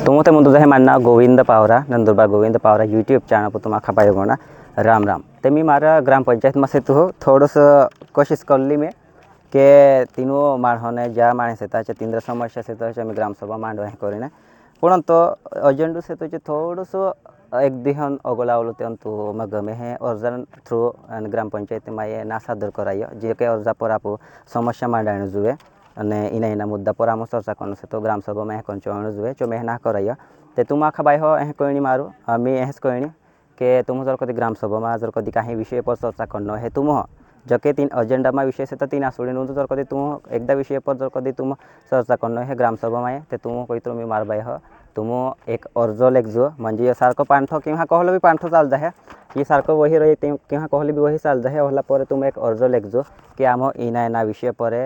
ते मुंतू मानना गोविंद पावरा, नंदुरबार गोविंद पावरा यूट्यूब चॅनल पर तुम्हा खपाय गोणा राम राम। ते मी मारा ग्रामपंचायत में से तो थोडंसं कोशिश करली मी के तीनों माणहोने ज्या माणस येतात तिंद्र समस्या से तो मी ग्रामसभा मांडव हे करीने। पण तो एजेंडू से थोडंसं एक दिहन अगोलावलो ते तो मग में हे। थ्रू ग्रामपंचायत में ना सादर करायो, जे के अर्जा पर आप समस्या मांडाणो जुए। અને એના એના મુદ્દા પર આમાં ચર્ચા કરવાનું છે તો ગ્રામસભામાં એ કંચવાનું જોઈએ જો મેં ના કરાય તે તું માં ખબાઈ હો એ કોઈની મારું મેં એસ કોઈની કે તું જર કદી ગ્રામસભામાં જર કદી કાંઈ વિષય પર ચર્ચા કરનો હે તું હો જો કે તીન એજન્ડામાં વિષય છે તો તીન આસુડીનું જર કદી તું એકદા વિષય પર જર કદી તું ચર્ચા કરનો હે ગ્રામસભામાં તે તું કોઈ તું મેં મારબાઈ હો तुम एक अर्ज़ लेखजो म्हणजे ये सारखं पांठो किंवा कहलं बी पांठो चाल जाहे ये सारखं वही रही किंवा कहली बी वही चाल जाहे ओला पर तुम एक अर्ज़ लेखजो की आम इना इना विषय परे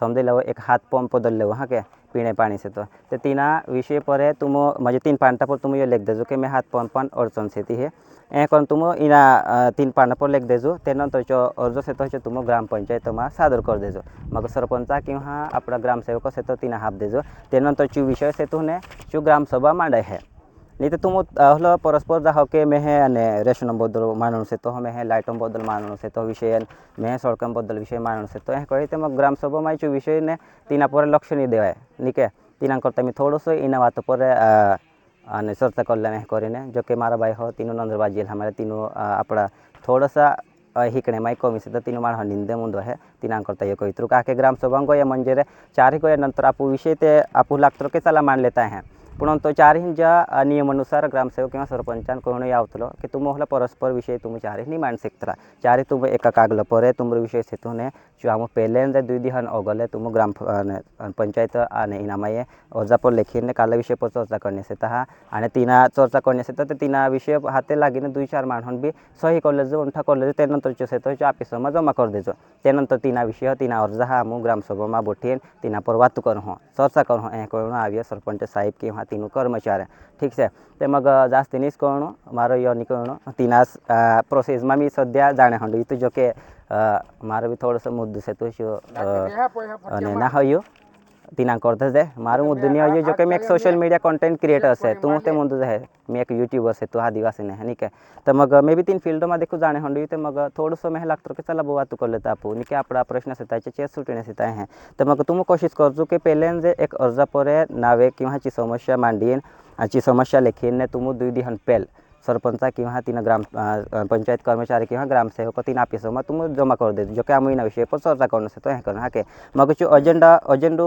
समझे लो एक हाथ पंप बदल लो हाँ के पीने पानी से तो। ते तीना विषय पर है, तुम म्हणजे तीन पांटा पर तुम ये लिख देजो कि मैं हाथ पंप पान अडचण से ती है। करून तुम इना तीन पाना पर लिख देजो त्यानंतरचो अर्ज़ से तो तुम ग्रामपंचायतमा सादर कर देजो। मगर मग सरपंचा किंवा आपला ग्रामसेवक से तो तीन हाफ़ देजो। त्यानंतरची विषय से तुने जो ग्रामसभा मांडे है। नहीं तो तुम हलो परस्पर जा हके मैं अने रेशन बदल मानन से तो मेहे लाइटम बदल मानन से तो विषय मैं है सड़कम बदल विषय मानन से तो है कहते मैं ग्राम सभा माइचु विषय ने तीना पर लक्ष्य नहीं देवाए निके तीना करते मैं थोड़ो सो इन बात पर अने सरता कर लेने करीने जो कि मारा भाई हो तीनों नंदरबाज जेल हमारे तीनों अपना थोड़ा सा हिकणे माई कमी से तो तीनों मान निंदे मुंद है तीना करता ये कही तुरु ग्राम सभा को ये मंजरे चार ही को ये नंतर आपू विषय ते आपू लाख तुरु के साला मान लेता है पण तो चार चारहींच्या नियमानुसार ग्रामसेवक किंवा सरपंचान कोण यावतलो की तुम होला परस्पर विषय तुम चारही नहीं मान सकता चारे तुम एका कागल परे तुम विषय से तुने जो हम पहले दुई दिहन अगले तुम ग्राम पंचायत आने इनामाये अर्जा पर लेखीने काल विषय पर चर्चा करने से आणि तिना चर्चा करने से तिना विषय हाते लागीने दुई चार माणहन भी सही करले जो उंठा करले जो त्यानंतरचे से तो ऑफिसमा जमा कर देजो। त्यानंतर तिना विषय, तिना अर्ज़ हा मु ग्रामसभामा बोठीन, तिना पर वात कर हो, चर्चा कर हो ए करून आव्य सरपंच साहेब किंवा तीन कर्मचाऱ्या ठीक से? तो मग जास्त तिनीच कळणू मारो यो न्ही कळणू। प्रोसेस में मैं सद्या जाने हांडू। इतू जो के भी थोड़ा सा मुद्दे से तो तुझे ना हो यो तिना करता जाय मारो मुद्दो नहीं हयो जो कि मैं एक सोशल मीडिया कंटेंट क्रिएटर से। तू ते मुद्दो है मी एक यूट्यूबर से तू आदिवासी ने है? नहीं क्या तर मग मे बी तीन फ़ील्ड मध्ये देखू जाणे हंडू। ते मग थोडंसं मेह लागतो की चला बुवा तू कर लेता आपू। निके आपला प्रश्न से त्याचे चेस सुटणे से आहे तर मग तुम कोशिश करजो की पहिले जे एक अर्जा परे नावे किंवा ची समस्या मांडीन आची समस्या लेखीन तुम दुई दिहन पेल सरपंचा किंवा तीन ग्राम पंचायत कर्मचारी किंवा ग्रामसेवक तीन ऑफिसમાં तुम जमा कर देજો जो कि आम एना विषय पर चर्चा करनो से तो हे करना. के मग जो अजेंडा अजेंडो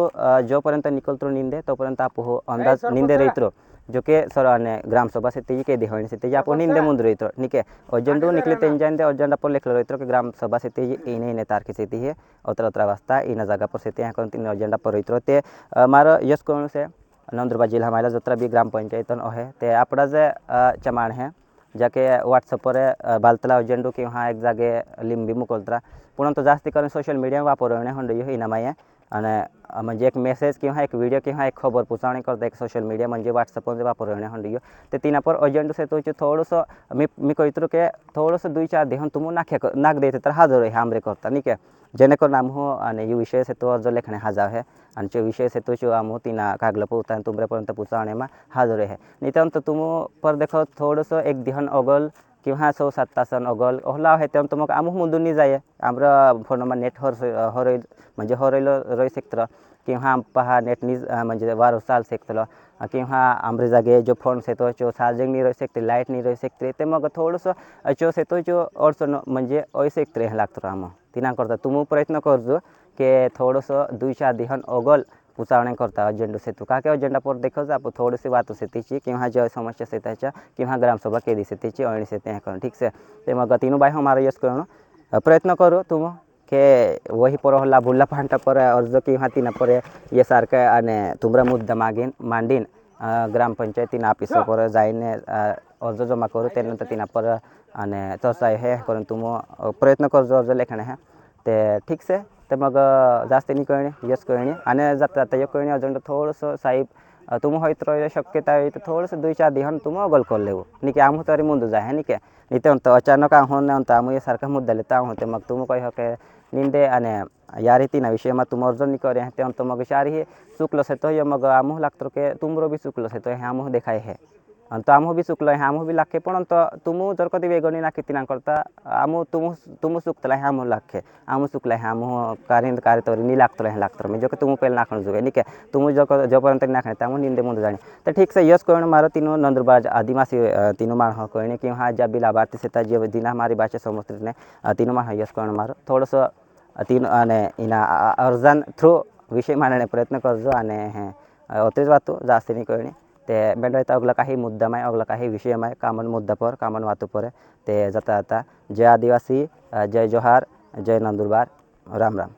जोपर्यंत निकलतो निंदे तोपर्यंत आप हो अंदाज निंदे रही रहितो. जो कि सर अने ग्रामसभा से तेज़ी के दिहोणी से तेज़ी आपण निंदे मुंद रहितो ठीक है अजेंडो निकले तेंजान दे अजेंडा पर लिखलो रहितो कि ग्रामसभा से तेज़ी इने इने तारखे से ती है अत्र अत्र वाजता इन जागा पर से ते हे करून तीन अजेंडा पर रहितो. ते मारो यस कोण से नंदुरबार जिल्हा मायला जत्रा बी ग्रामपंचायतन आहे ते आपला जे अ, चमाण है जाके व्हॉट्सअपवर बालतला एजेंडो किंवा एक जागे लिंबी मोकलतरा। पण तो जास्ती करून सोशल मीडिया वापरवणे हंडो ह्यो इनामाये आणि एक मेसेज किंवा एक व्हिडिओ किंवा एक खबर पुचावणी करता एक सोशल मीडिया म्हणजे व्हॉट्सअपवर वापरवणे हंडो ह्यो ते तिना पर एजेंडो से तो थोडंसं मी मी कहितरो के थोडंसं दुई चार देहन तुम नाख्या नाक देते हाजर आहे आमरे करता नहीं जेणेकरून आम हो आणि ये विषय से तो अर्ज़ लेखणे हाजा है। विषय से तो जो आम तिना कागल पोता तुमरेपर्यंत पुचावण्यामा हाजर आहे नाही तर तुम पर देखो थोडंसं एक दिहन अगल किंवा सौ सात तासन अगल ओहला है तेम तुमक आमुह नहीं जाए आमरा फोनमा नेट हर हरय म्हणजे हरयलो रही शकतलो किंवा आम पहा नेट नी म्हणजे वारो चाल शकतलो किंवा आमरे जागे जो फ़ोन से तो जो चार्जिंग नहीं रही सकते लाइट नहीं रही सकते ते मग थोडंसं जो से तो जो अडचण म्हणजे अय सकते हे लागतो आम तिना करता तुम प्रयत्न करजो के थोडंसं दुई चार दिहन अगल पुचावणे करता अजेंडो से तू का के अजेंडा पर देखो आप थोड़ी सी बातों से तीची। किंवा जो समस्या से त्याच्या किंवा ग्रामसभा केली से तीची अणी से ते करण ठीक से? ते मग तीनों बाय हमारा यस करणं प्रयत्न करू तुम के वही पर हल्ला भुल्ला पांटा पर अर्ज़ किंवा तिना पर ये सारखं आणि तुमरा मुद्दा मागीन मांडीन अ, ग्रामपंचायतीन ऑफ़िस पर अ, अर्ज़ जमा करू त्यानंतर तिना पर आणि चर्चा हे करून तुम प्रयत्न करजो अर्ज़ लेखणे ते ठीक से? ते मग अ, जास्त नाही कळणे यस कळणे आणि जाता एक कळणे अजून थोडंसं साहेब तुम होइत रह शक्यता है तो थोडंसं दुई चार दिहन तुम अगल कर लेवो. निके आम तरी मुंद जाए है निके नहीं तो अचानक होने अंत आम ये सारखा मुद्दा लेता होते मग तुम कह के निंदे आणि या रीतीना विषयमा तुम अर्जन नि करे ते मग शारी हे शुक्ल से तो मग आमुह लागतो के तुमरो तो आम भी सुख है आम भी लाखे पण तो तुम जरक दिवे गणी ना कितना करता, आम तुम तुम सुखता है आम लाखे आम शुक्ल है आम कारी कारी तरी नी लाख है लाख जो तुम पहले ना खुण जुगे नहीं क्या तुम जो जबरंत ना खाने तमाम निंदे मुझे जाने तो ठीक से यश कहण मार तीनों नंद्रबाज आदिवासी तीनों माण कहणी कि हाँ जब भी लाभार्थी से जी दिना मारी बाचे समस्त ने तीनों माण यश कहण मार। थोड़ा सा तीन, अने इना अर्जन थ्रू विषय मानने प्रयत्न करजो आने अतरी बात जास्ती नहीं कहणी ते बेंडवायता अगला काही मुद्दा माय अगला काही विषय माय कामन मुद्दा पर कामन वातो पर ते जाता जाता जय आदिवासी अ, जय जोहार जय नंदुरबार राम राम